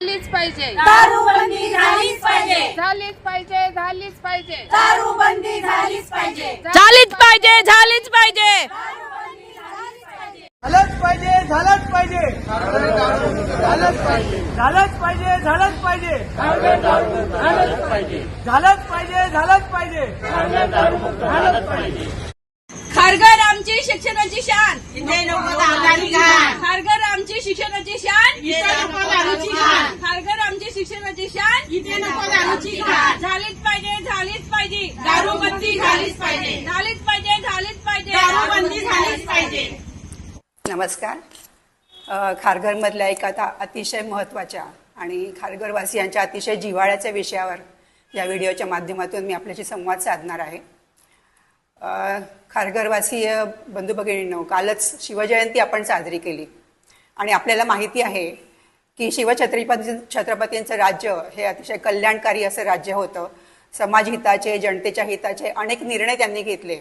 झालीच पाहिजे. दारूबंदी झालीच पाहिजे. झालीच पाहिजे झालीच पाहिजे. दारूबंदी झालीच पाहिजे. झालीच पाहिजे झालीच पाहिजे. झालंच पाहिजे. झालंच पाहिजे झालंच पाहिजे. झालंच पाहिजे झालंच पाहिजे झालंच पाहिजे. झालंच पाहिजे खारघर आमची शिक्षणाची शान. खारघर आमची शिक्षणाची शान. आमची शिक्षणाची शान झालीच पाहिजे झालीच पाहिजे. दारूबंदी झालीच पाहिजे. झालीच पाहिजे झालीच पाहिजे. दारूबंदी झालीच पाहिजे. नमस्कार. खारघरमधल्या एक आता अतिशय महत्त्वाच्या आणि खारघरवासियांच्या अतिशय जिव्हाळ्याच्या विषयावर या व्हिडिओच्या माध्यमातून मी आपल्याशी संवाद साधणार आहे. खारघरवासीय बंधू भगिनींनो कालच शिवजयंती आपण साजरी केली. आणि आपल्याला माहिती आहे की शिवछत्रपती छत्रपतींचं राज्य हे अतिशय कल्याणकारी असं राज्य होतं. समाजहिताचे जनतेच्या हिताचे अनेक निर्णय त्यांनी घेतले.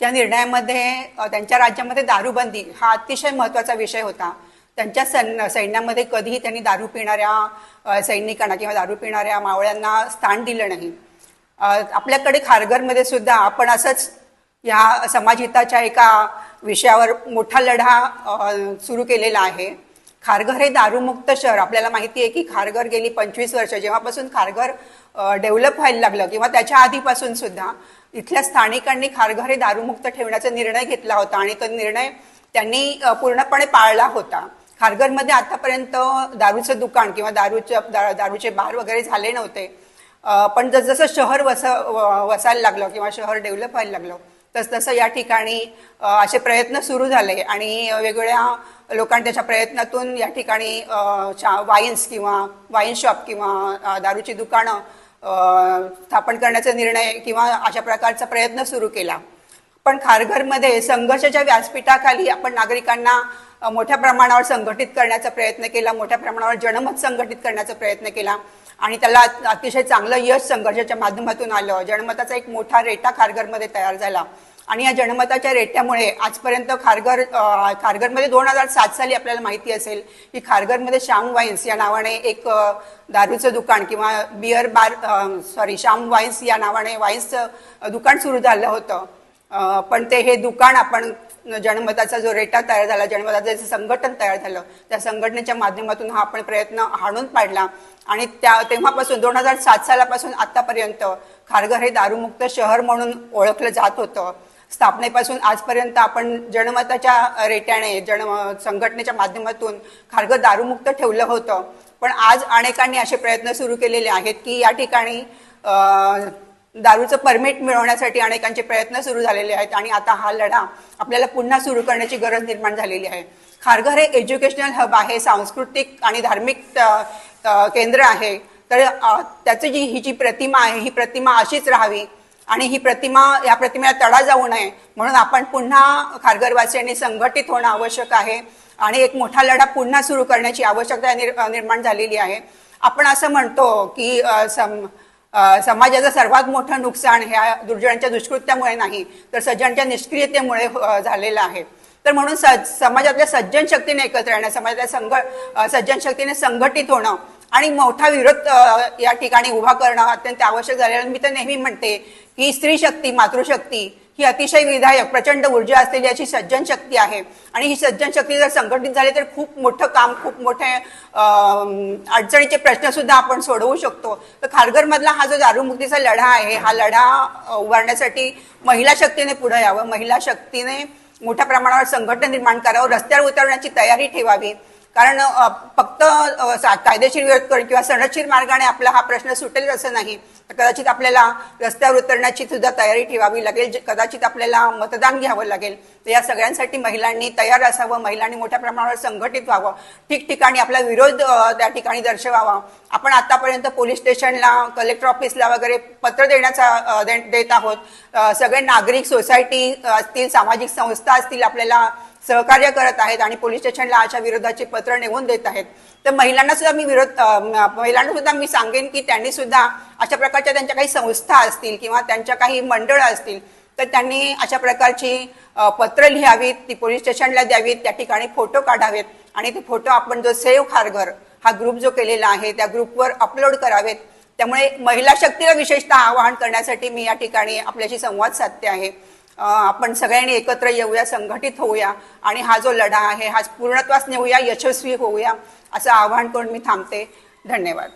त्या निर्णयामध्ये त्यांच्या राज्यामध्ये दारूबंदी हा अतिशय महत्त्वाचा विषय होता. त्यांच्या सैन सैन्यामध्ये कधीही त्यांनी दारू पिणाऱ्या सैनिकांना किंवा दारू पिणाऱ्या मावळ्यांना स्थान दिलं नाही. आपल्याकडे खारघरमध्ये सुद्धा आपण असंच या समाजहिताच्या एका विषयावर मोठा लढा सुरू केलेला आहे. खारघर हे दारूमुक्त शहर. आपल्याला माहिती आहे की खारघर गेली पंचवीस वर्ष जेव्हापासून खारघर डेव्हलप व्हायला लागलं किंवा त्याच्या आधीपासून सुद्धा इथल्या स्थानिकांनी खारघर हे दारूमुक्त ठेवण्याचा निर्णय घेतला होता आणि तो निर्णय त्यांनी पूर्णपणे पाळला होता. खारघरमध्ये आतापर्यंत दारूचं दुकान किंवा दारूचं दा- दारूचे बार वगैरे झाले नव्हते. पण जसजसं शहर वस वसायला लागलं किंवा शहर डेव्हलप व्हायला लागलं तसतसं या ठिकाणी असे प्रयत्न सुरू झाले आणि वेगवेगळ्या लोकांनी त्याच्या प्रयत्नातून या ठिकाणी वाईन्स किंवा वाईन शॉप किंवा दारूची दुकानं स्थापन करण्याचा निर्णय किंवा अशा प्रकारचा प्रयत्न सुरू केला. पण खारघरमध्ये संघर्षाच्या व्यासपीठाखाली आपण नागरिकांना मोठ्या प्रमाणावर संघटित करण्याचा प्रयत्न केला मोठ्या प्रमाणावर जनमत संघटित करण्याचा प्रयत्न केला आणि त्याला अतिशय चांगलं यश संघर्षाच्या माध्यमातून आलं. जनमताचा एक मोठा रेटा खारघरमध्ये तयार झाला. आणि या जनमताच्या रेट्यामुळे आजपर्यंत खारघर खारघरमध्ये दोन हजार सात साली आपल्याला माहिती असेल की खारघरमध्ये श्याम वाईन्स या नावाने एक दारूचं दुकान किंवा beer bar sorry Shyam wines या नावाने वाईन्सचं दुकान सुरू झालं होतं. पण ते हे दुकान आपण जनमताचा जो रेटा तयार झाला जनमताचं जे संघटन तयार झालं त्या संघटनेच्या माध्यमातून हा आपण प्रयत्न हाणून पाडला. आणि त्या तेव्हापासून दोन हजार सात सालापासून आतापर्यंत खारघर हे दारूमुक्त शहर म्हणून ओळखलं जात होतं. स्थापनेपासून आजपर्यंत आपण जनमताच्या रेट्याने जन संघटनेच्या माध्यमातून खारघर दारूमुक्त ठेवलं होतं. पण आज अनेकांनी असे प्रयत्न सुरू केलेले आहेत की या ठिकाणी दारूचं परमिट मिळवण्यासाठी अनेकांचे प्रयत्न सुरू झालेले आहेत आणि आता हा लढा आपल्याला पुन्हा सुरू करण्याची गरज निर्माण झालेली आहे. खारघर हे एज्युकेशनल हब आहे सांस्कृतिक आणि धार्मिक केंद्र आहे. तर त्याची जी ही जी प्रतिमा आहे ही प्रतिमा अशीच राहावी. आणि ही प्रतिमा या प्रतिमेला तडा जाऊ नये. म्हणून आपण पुन्हा खारघरवासियांनी संघटित होणं आवश्यक आहे. आणि एक मोठा लढा पुन्हा सुरू करण्याची आवश्यकता निर- निर्माण झालेली आहे. आपण असं म्हणतो की सम समाजाचं सर्वात मोठं नुकसान ह्या दुर्जनांच्या दुष्कृत्यामुळे नाही तर सज्जनच्या निष्क्रियतेमुळे झालेलं आहे. तर म्हणून स समाजातल्या सज्जन शक्तीने एकत्र येणं समाजातल्या संघ सज्जन शक्तीने संघटित होणं आणि मोठा विरोध या ठिकाणी उभा करणं अत्यंत आवश्यक झालेलं मी तर नेहमी म्हणते की स्त्री शक्ती मातृशक्ती ही अतिशय विधायक प्रचंड ऊर्जा असलेली अशी सज्जन शक्ती आहे. आणि ही सज्जन शक्ती जर संघटित झाली तर खूप मोठं काम खूप मोठे अडचणीचे प्रश्न सुद्धा आपण सोडवू शकतो. तर खारघरमधला हा जो दारूमुक्तीचा लढा आहे हा लढा उभारण्यासाठी महिला शक्तीने पुढे यावं. महिला शक्तीने मोठ्या प्रमाणावर संघटन निर्माण करावं. रस्त्यावर उतरण्याची तयारी ठेवावी. कारण फक्त सा- कायदेशीर विरोध करून किंवा सनदशीर मार्गाने आपला हा प्रश्न सुटेल असं नाही. तर कदाचित आपल्याला रस्त्यावर उतरण्याची सुद्धा तयारी ठेवावी लागेल जे- कदाचित आपल्याला मतदान घ्यावं लागेल. तर या सगळ्यांसाठी महिलांनी तयार असावं महिलांनी मोठ्या प्रमाणावर संघटित व्हावं ठिकठिकाणी आपला विरोध त्या ठिकाणी दर्शवावा. आपण आतापर्यंत पोलीस स्टेशनला कलेक्टर ऑफिसला वगैरे पत्र देण्याचा देत आहोत. सगळे नागरिक सोसायटी असतील सामाजिक संस्था असतील आपल्याला सहकार्य करत आहेत आणि पोलीस स्टेशनला अशा विरोधाचे पत्र नेऊन देत आहेत. तर महिलांना सुद्धा मी विरोध महिलांना सुद्धा मी सांगेन की त्यांनी सुद्धा अशा प्रकारच्या त्यांच्या काही संस्था असतील किंवा त्यांच्या काही मंडळं असतील तर त्यांनी अशा प्रकारची पत्र लिहावीत ती पोलीस स्टेशनला द्यावीत त्या ठिकाणी फोटो काढावेत आणि ते फोटो आपण जो सेव्ह खारघर हा ग्रुप जो केलेला आहे त्या ग्रुपवर अपलोड करावेत. त्यामुळे महिला शक्तीला विशेषतः आवाहन करण्यासाठी मी या ठिकाणी आपल्याशी संवाद साधते आहे. आपण सगळ्यांनी एकत्र येऊया संघटित होऊया आणि हा जो लढा आहे हा पूर्णत्वास नेऊया यशस्वी होऊया असं आवाहन करून मी थांबते. धन्यवाद.